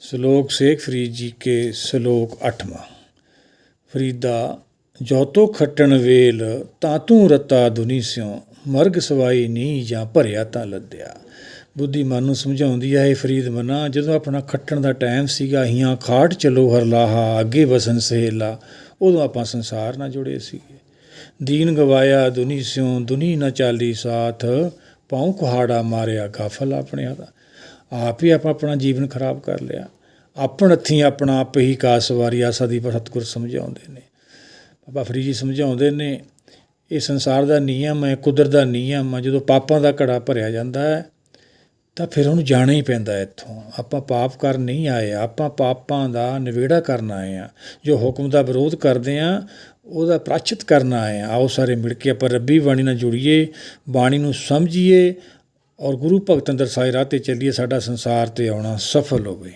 ਸ਼ਲੋਕ ਸ਼ੇਖ ਫਰੀਦ ਜੀ ਕੇ ਸ਼ਲੋਕ ਅੱਠਵਾਂ। ਫਰੀਦਾ, ਜੋ ਖੱਟਣ ਵੇਲ, ਤਾਂ ਤੂੰ ਰਤਾ ਦੁਨੀ ਸਿਉ। ਮਰਗ ਸਵਾਈ ਨਹੀਂ ਜਾਂ ਭਰਿਆ ਤਾਂ ਲੱਦਿਆ। ਬੁੱਧੀਮਾਨ ਨੂੰ ਸਮਝਾਉਂਦੀ ਹੈ ਇਹ ਫਰੀਦ ਮਨਾ, ਜਦੋਂ ਆਪਣਾ ਖੱਟਣ ਦਾ ਟਾਈਮ ਸੀਗਾ, ਹੀਆਂ ਖਾਟ ਚਲੋ ਹਰਲਾਹਾ ਅੱਗੇ ਵਸਨ ਸਹੇਲਾ। ਉਦੋਂ ਆਪਾਂ ਸੰਸਾਰ ਨਾਲ ਜੁੜੇ ਸੀਗੇ। ਦੀਨ ਗਵਾਇਆ ਦੁਨੀ ਸਿਉ, ਦੁਨੀ ਨਾ ਚਾਲੀ ਸਾਥ। ਪਾਉ ਕੁਹਾੜਾ ਮਾਰਿਆ ਗਾਫਲ ਆਪਣੇ ਦਾ ਆਪ ਹੀ ਆਪਾਂ ਆਪਣਾ ਜੀਵਨ ਖਰਾਬ ਕਰ ਲਿਆ। ਆਪਣ ਹੱਥੀਂ ਆਪਣਾ ਆਪ ਹੀ ਕਾਸ ਵਾਰੀ ਆਸਾ ਦੀ ਸਤਿਗੁਰ ਸਮਝਾਉਂਦੇ ਨੇ। ਬਾਬਾ ਫਰੀਦ ਜੀ ਸਮਝਾਉਂਦੇ ਨੇ, ਇਹ ਸੰਸਾਰ ਦਾ ਨਿਯਮ ਹੈ, ਕੁਦਰਤ ਦਾ ਨਿਯਮ ਹੈ, ਜਦੋਂ ਪਾਪਾਂ ਦਾ ਘੜਾ ਭਰਿਆ ਜਾਂਦਾ ਹੈ, ਤਾਂ ਫਿਰ ਉਹਨੂੰ ਜਾਣਾ ਹੀ ਪੈਂਦਾ ਇੱਥੋਂ। ਆਪਾਂ ਪਾਪ ਕਰ ਨਹੀਂ ਆਏ, ਆਪਾਂ ਪਾਪਾਂ ਦਾ ਨਿਵੇੜਾ ਕਰਨ ਆਏ ਆ ਜੋ ਹੁਕਮ ਦਾ ਵਿਰੋਧ ਕਰਦੇ ਆ ਉਹਦਾ ਪ੍ਰਾਚਿਤ ਕਰਨ ਆਏ ਆ ਆਓ ਸਾਰੇ ਮਿਲ ਕੇ ਆਪਾਂ ਰੱਬੀ ਬਾਣੀ ਨਾਲ ਜੁੜੀਏ, ਬਾਣੀ ਨੂੰ ਸਮਝੀਏ ਔਰ ਗੁਰੂ ਭਗਤਾਂ ਦਰਸਾਏ ਰਾਹ ਤੇ ਚੱਲੀਏ ਸਾਡਾ ਸੰਸਾਰ ਤੇ ਆਉਣਾ ਸਫਲ ਹੋਵੇ